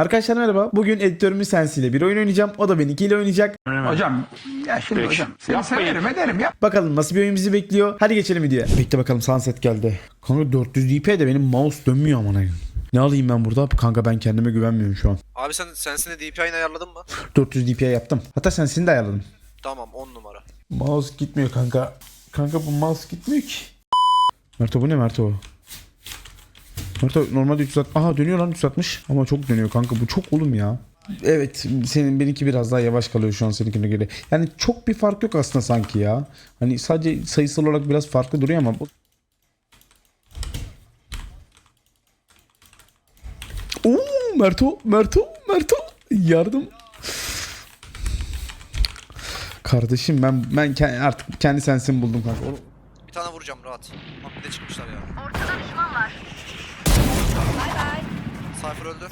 Arkadaşlar merhaba. Bugün editörümüz sensiyle bir oyun oynayacağım. O da benimkiyle oynayacak. Hocam ya şimdi hocam seni severim ederim ya. Bakalım nasıl bir oyun bizi bekliyor. Hadi geçelim videoya. Bekle bakalım sunset geldi. Kanka 400 dp de benim mouse dönmüyor amına. Ne alayım ben burada? Kanka ben kendime güvenmiyorum şu an. Abi sen sensine DPI'ni ayarladın mı? 400 400 dp yaptım. Hatta sensini de ayarladım. Tamam 10 numara. Mouse gitmiyor kanka. Kanka bu mouse gitmiyor ki. Merto bu ne Merto? Merto normalde 360. Aha dönüyor lan 360. Ama çok dönüyor kanka bu çok oğlum ya. Evet senin benimki biraz daha yavaş kalıyor şu an seninkine göre. Yani çok bir fark yok aslında sanki ya. Hani sadece sayısal olarak biraz farklı duruyor ama bu... Oo Merto, Merto, Merto yardım. Kardeşim ben ben artık kendi sensimi buldum kanka. Bir tane vuracağım rahat. Bak bir de çıkmışlar ya. Cypher öldü.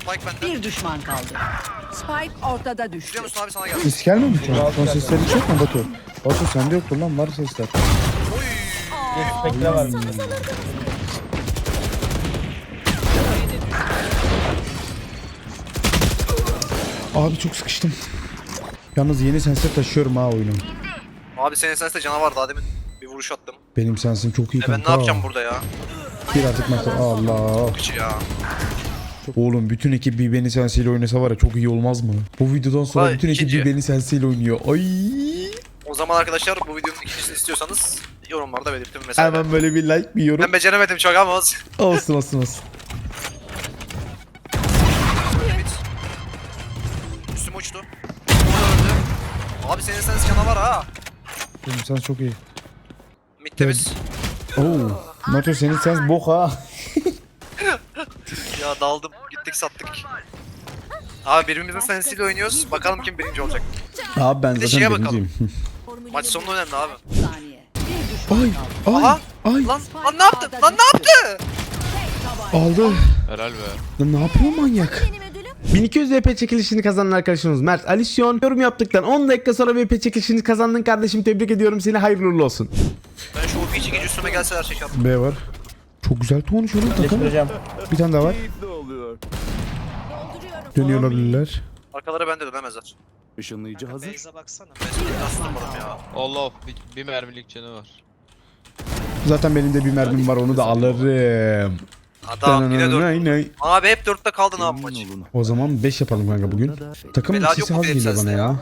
Spike bende. Bir düşman kaldı. Spike ortada düştü. Biliyor musun abi sana geldi. Ses gelmiyor mu şu an? Son sesleri çok mu Batu? Batu sende yoktur lan var sesler. Bekle var. Abi çok sıkıştım. Yalnız yeni sensör taşıyorum ha oyunu. Abi senin senste canavar daha demin bir vuruş attım. Benim sensim çok iyi E ben kanka. ne yapacağım burada ya? Bir artık Merto. Allah. Kıçı ya. Oğlum bütün ekip bir beni sensiyle oynasa var ya çok iyi olmaz mı? Bu videodan sonra Vay, bütün ekip ikinci. bir beni sensiyle oynuyor. Ay. O zaman arkadaşlar bu videonun ikincisini istiyorsanız yorumlarda belirtin mesela. Hemen böyle bir like bir yorum. Ben beceremedim çok ama olsun. Olsun olsun olsun. Abi senin sens canavar ha. Benim sens çok iyi. Mid temiz. Oo. Merto senin sens bok ha. Ya daldım. Gittik sattık. Abi birbirimizin sensiyle oynuyoruz. Bakalım kim birinci olacak. Abi ben de zaten bakalım. birinciyim. Maç sonu önemli abi. saniye. Bir düşman ay kaldı. ay Aha. ay Lan, lan ne yaptı? Lan ne yaptı? aldı. Helal be. Lan ne yapıyor manyak? 1200 VP çekilişini kazanan arkadaşımız Mert Alisyon yorum yaptıktan 10 dakika sonra VP çekilişini kazandın kardeşim tebrik ediyorum seni hayırlı uğurlu olsun. Ben şu OP çekici üstüme gelseler çeker. B var. Çok güzel konuşuyor lan takım. Bir tane daha var. Dönüyor olabilirler. Arkaları bende dönemezler. Işınlayıcı hazır. Ben seni nasıl tutmadım ya. Allah bir, bir mermilik canı var. Zaten benim de bir mermim var onu da alırım. Adam yine dört. Abi hep dörtte kaldın abi maç. O zaman 5 yapalım kanka bugün. Takımın Bela ikisi yok mu az benim geliyor bana ya.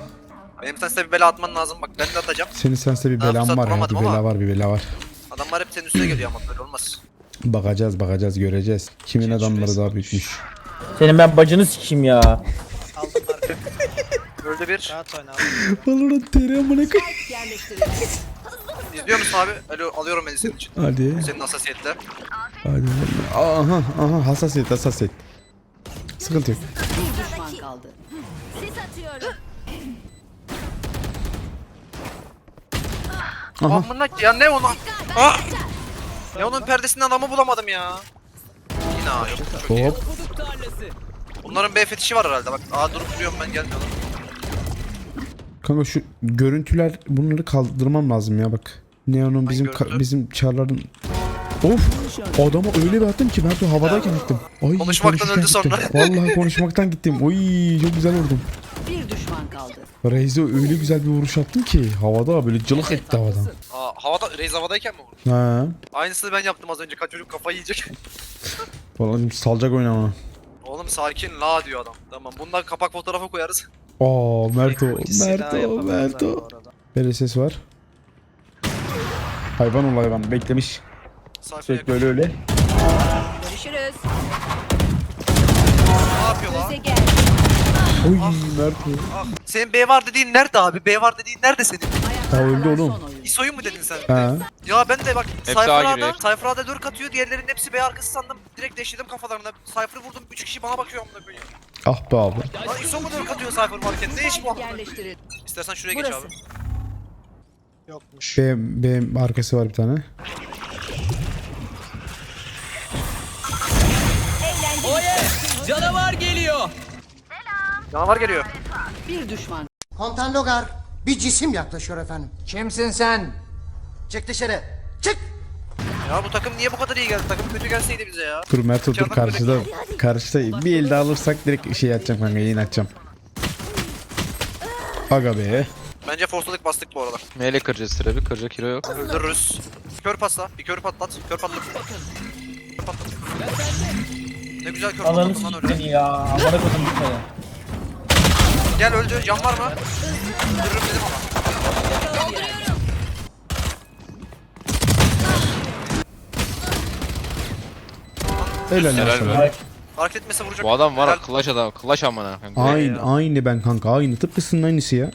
Benim senste bir bela atman lazım. Bak ben de atacağım. Senin senste bir Daha belan fırsat var ya. Bir bulamadım bela ama. var bir bela var. Adamlar hep senin üstüne geliyor ama böyle olmaz. Bakacağız bakacağız göreceğiz. Kimin adamları daha büyükmüş. Senin ben bacını sikeyim ya. Öldü bir. Valorant TR amına koyayım. Yerleştirildi. İzliyor musun abi? Alo, alıyorum beni senin için. Hadi. Senin hassasiyetle. Hadi. Aha aha hassasiyet hassasiyet. Sıkıntı yok. Bir düşman kaldı. Aha. Amına ya ne onu? Aa! Ne onun perdesinden adamı bulamadım ya. Yine A yok. Çok iyi. Hop. Bunların B fetişi var herhalde bak. Aa durup duruyorum ben gelmiyorum. Kanka şu görüntüler bunları kaldırmam lazım ya bak. Neon'un bizim ka- bizim çarların Of! Adama öyle bir attım ki ben de havadayken gittim. Ay, Konuşmaktan öldü gittim. Vallahi konuşmaktan gittim. Oy çok güzel vurdum. Bir düşman kaldı. Reize öyle güzel bir vuruş attım ki havada böyle cılık etti havadan. Aa havada Reis havadayken mi vurdu? Ha. Aynısını ben yaptım az önce. Kaç çocuk kafayı yiyecek. Vallahi salacak oynama. Oğlum sakin la diyor adam. Tamam bundan kapak fotoğrafı koyarız. Aa Merto, İkisi daha Merto, yapamazlar Merto. bu arada. Böyle ses var. Hayvan ol hayvan beklemiş. Sürekli öyle öyle. Görüşürüz. Ne yapıyor la? Bize gel. Oy Merto. Ah, Senin B var dediğin nerede abi? B var dediğin nerede senin? Ha öldü oğlum. Son oyun. ISO'yu mu dedin sen? Ha. Ya ben de bak Hep daha Cypher'da giriyor. Cypher'da lurk atıyor diğerlerinin hepsi B arkası sandım. Direkt deşledim kafalarına. Cypher'ı vurdum 3 kişi bana bakıyor amına koyayım. Ah be abi. Lan ISO mu lurk atıyor Cypher varken? Ne iş bu? amına koyayım? Yerleştirildi. İstersen şuraya geç Burası. abi. B, B arkası var bir tane. Canavar geliyor. Bir düşman. Komutan Logar, bir cisim yaklaşıyor efendim. Kimsin sen? Çık dışarı. Çık! Ya bu takım niye bu kadar iyi geldi? Takım kötü gelseydi bize ya. Dur Merto dur karşıda. Karşıda bir el daha alırsak direkt şey atacağım kanka yayın açacağım. Aga be. Bence forsladık bastık bu arada. Neyle kıracağız trap'i? Kıracak hero yok. Öldürürüz. Bir kör pasla. Bir kör patlat. Kör patlat. Patlat. Ne güzel kör Ananı patlattın lan öyle. ya. Amına kodum gitmedi. Gel öldü. Can var mı? Öldürürüm dedim ama. Helal lan Helal sana. be. Hareket etmese vuracak. Bu adam var ya Helal. clutch adam. Clutch amına. koyayım. Aynı, aynı ben kanka aynı tıpkısının aynısı ya.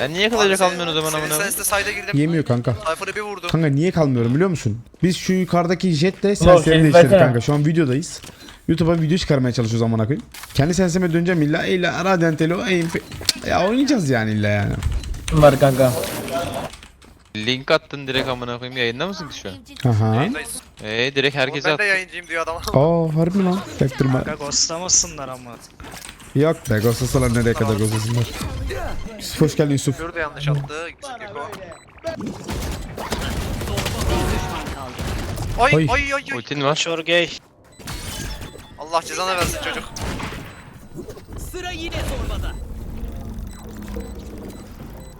Ben niye senin- kalmıyorsun o zaman Senin amına? senste sayda girdim. Yemiyor kanka. Cypher'ı bir vurdu. Kanka niye kalmıyorum biliyor musun? Biz şu yukarıdaki jetle şey sensleri değiştirdik versene. kanka. Şu an videodayız. YouTube'a video çıkarmaya çalışıyoruz amına koyayım. Kendi senseme döneceğim illa illa Radiantelo aim ya oynayacağız yani illa yani. Var kanka? Link attın direkt amına koyayım. Yayında mısın ki şu an? Aha. Yayındayız. Eee direkt Oğlum herkese ben at. de yayıncıyım diyor adam. Aa harbi lan. Çaktırma. Kanka ghostlamasınlar ama. Yok be ghostlasalar nereye kadar ghostlasınlar. Yusuf hoş geldin Yusuf. De yanlış attı. Kaldı. Ay Ay. ay ay ay. Ultin var. Şor gay. Allah cezanı versin çocuk. Sıra yine zorbada.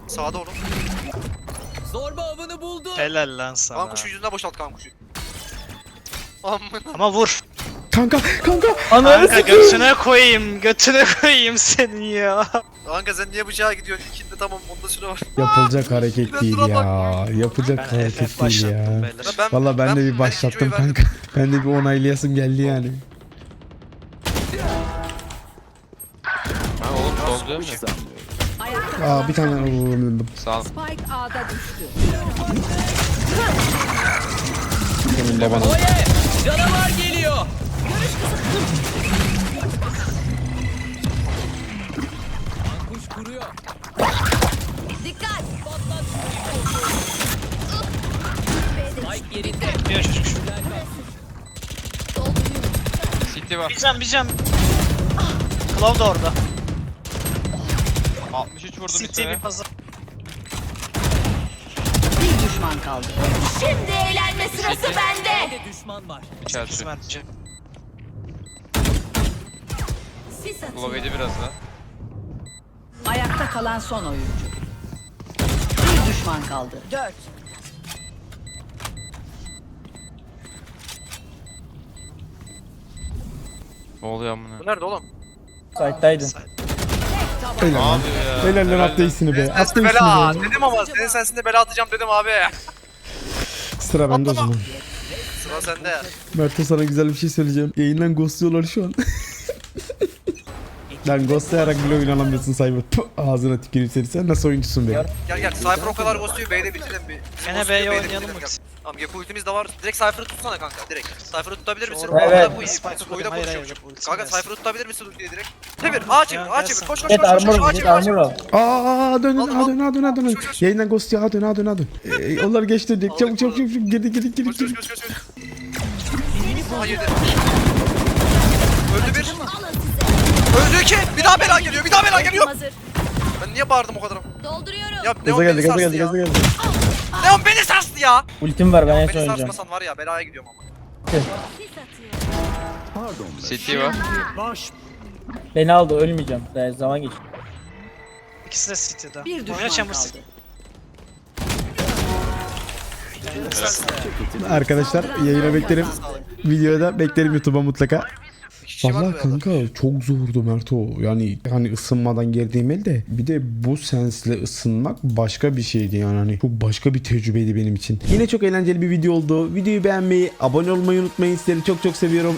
Sağda oğlum. Zorba avını buldu. Helal lan sana. Kan kuşu yüzüne boşalt kan kuşu. Amına. Ama vur. Kanka kanka. Ananı Kanka sikeyim. götüne koyayım. Götüne koyayım seni ya. Kanka sen niye bıçağa gidiyorsun? İkinde tamam onda şuna var. Yapılacak hareket değil ya. Yapılacak Ben hareket FF değil başlattım ya. beyler. Ben, Valla ben de bir başlattım ikinci oyu verdim. kanka. Ben de bir onaylayasım geldi yani. Ha oğlum doldu mu? Ayakta Aa bir tane Sağ ol. Spike A'da düştü. senin babana. Canavar geliyor. Kuş kuruyor. Dikkat! Spike yerinde. Diyor çocuk şu. City var. Bir can bir can. Claw da orada. 63 vurdum City üstüne. bir pazar. Bir düşman kaldı. Şimdi eğlenme sırası bende. Bir de düşman var. İçerisi. Kısmetçi. Sis atıyor. Biraz daha. Ayakta kalan son oyuncu. Bir düşman kaldı. Dört. Ne oluyor amına? Bu nerede oğlum? Site'daydın. Helal lan. Abi ya. Helal lan attı iyisini be. Attı iyisini bela. be. Dedim ama senin sensinde bela atacağım dedim abi. Sıra bende o zaman. Sıra sende. Mert'e sana güzel bir şey söyleyeceğim. Yayından ghostluyorlar şu an. Lan ghostlayarak bile oyun alamıyorsun Cyber. Puh, ağzına tüküreyim seni. Sen nasıl oyuncusun be? Gel gel. Cypher o kadar ghostluyor. B'de bitirelim bir. Gene B'ye oynayalım mı? Tamam Gecko ultimiz de var. Direkt Cypher'ı tutsana kanka. Direkt. Cypher'ı tutabilir misin? Orada- Evet. Bu iyi. Hayır, hayır, konuşuyorum. ultimi Kanka. Cypher'ı tutabilir misin ultiyi direkt? Çevir. A çevir. A çevir. Koş koş koş koş, armor. A armor çevir. ol. Aa dön Al, dön dön dön dön dön. Yayından ghost ya dön dön dön. Onlar geçti direkt çabuk çabuk çabuk çabuk. girdi girdi girdi Koş koş koş koş. koş. Aha yedi. Öldü bir. Öldü iki. Bir daha geliyor. Bir daha bela geliyor. Hazır. Ben niye bağırdım o kadar? Dolduruyorum. Ya Gaza Neon geldi beni gaza sarstı geldi ya. gaza geldi. Neon beni sarstı ya. Ultim var ben en Beni son oynayacağım. sarsmasan var ya belaya gidiyorum ama. Sis atıyor. City var. Beni aldı ölmeyeceğim. Daha zaman geç. İkisi de City'de. Bir düşman Chamber kaldı. City. Arkadaşlar yayına beklerim. Videoya da beklerim YouTube'a mutlaka. Kişi var Vallahi be kanka çok zordu Merto. Yani hani ısınmadan girdiğim el de bir de bu sensle ısınmak başka bir şeydi yani hani çok başka bir tecrübeydi benim için. Yine çok eğlenceli bir video oldu. Videoyu beğenmeyi, abone olmayı unutmayın. Sizleri çok çok seviyorum.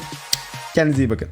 Kendinize iyi bakın.